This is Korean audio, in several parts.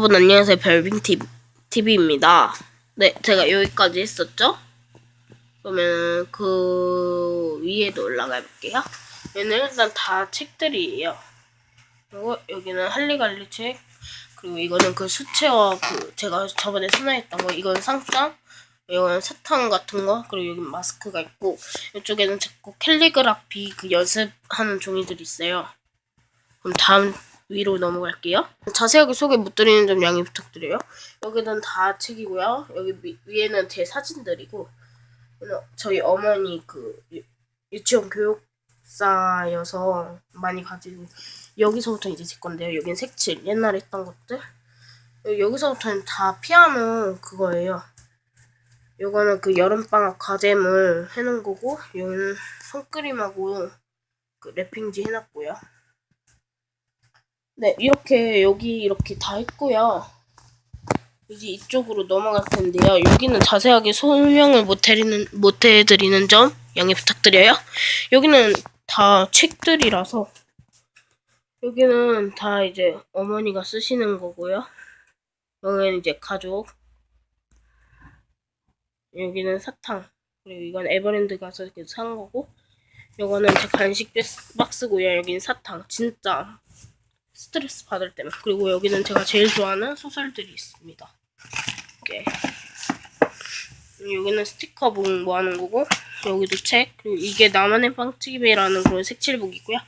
여러분 안녕하세요 별빙 TV입니다. 네 제가 여기까지 했었죠? 그러면 그 위에도 올라가 볼게요. 얘는 일단 다 책들이에요. 그리고 여기는 할리갈리 책 그리고 이거는 그 수채화 그 제가 저번에 선호했던 거 이건 상장 이거는 사탕 같은 거 그리고 여기 마스크가 있고 이쪽에는 자꾸 캘리그라피 그 연습하는 종이들이 있어요. 그럼 다음 위로 넘어갈게요. 자세하게 소개 못 드리는 점 양해 부탁드려요. 여기는 다 책이고요. 여기 위, 위에는 제 사진들이고 저희 어머니 그 유, 유치원 교육사여서 많이 가지고 여기서부터 이제 제 건데요. 여긴 색칠 옛날에 했던 것들. 여기서부터는 다 피아노 그거예요. 요거는 그 여름방학 과제물 해놓은 거고 여기는 손그림하고 그 랩핑지 해놨고요. 네, 이렇게 여기 이렇게 다 했고요. 이제 이쪽으로 넘어갈 텐데요. 여기는 자세하게 설명을 못 해드리는 못 해드리는 점 양해 부탁드려요. 여기는 다 책들이라서 여기는 다 이제 어머니가 쓰시는 거고요. 여기는 이제 가족. 여기는 사탕. 그리고 이건 에버랜드 가서 이렇게 산 거고. 요거는 제 간식 박스고요. 여기는 사탕. 진짜 스트레스 받을 때만. 그리고 여기는 제가 제일 좋아하는 소설들이 있습니다. 이렇게. 여기는 스티커북 모아놓은 거고, 여기도 책, 그리고 이게 나만의 빵집이라는 그런 색칠북 이고요.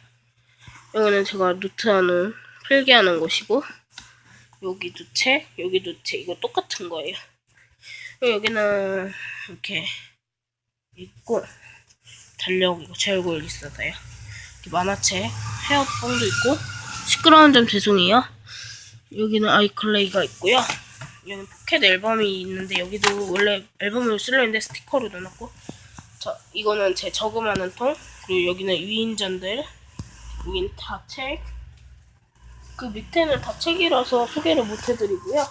여기는 제가 노트하는, 필기하는 곳이고, 여기도 책, 여기도 책, 이거 똑같은 거예요. 여기는 이렇게 있고, 달력, 이거 제 얼굴. 이렇게 만화책, 헤어뽕도 있고, 시끄러운 점 죄송해요. 여기는 아이클레이가 있고요. 여기 포켓 앨범이 있는데 여기도 원래 앨범을 쓰려 했는데 스티커로 넣어놨고. 자 이거는 제 저금하는 통. 그리고 여기는 위인전들. 여기는 다 책. 그 밑에는 다 책이라서 소개를 못 해드리고요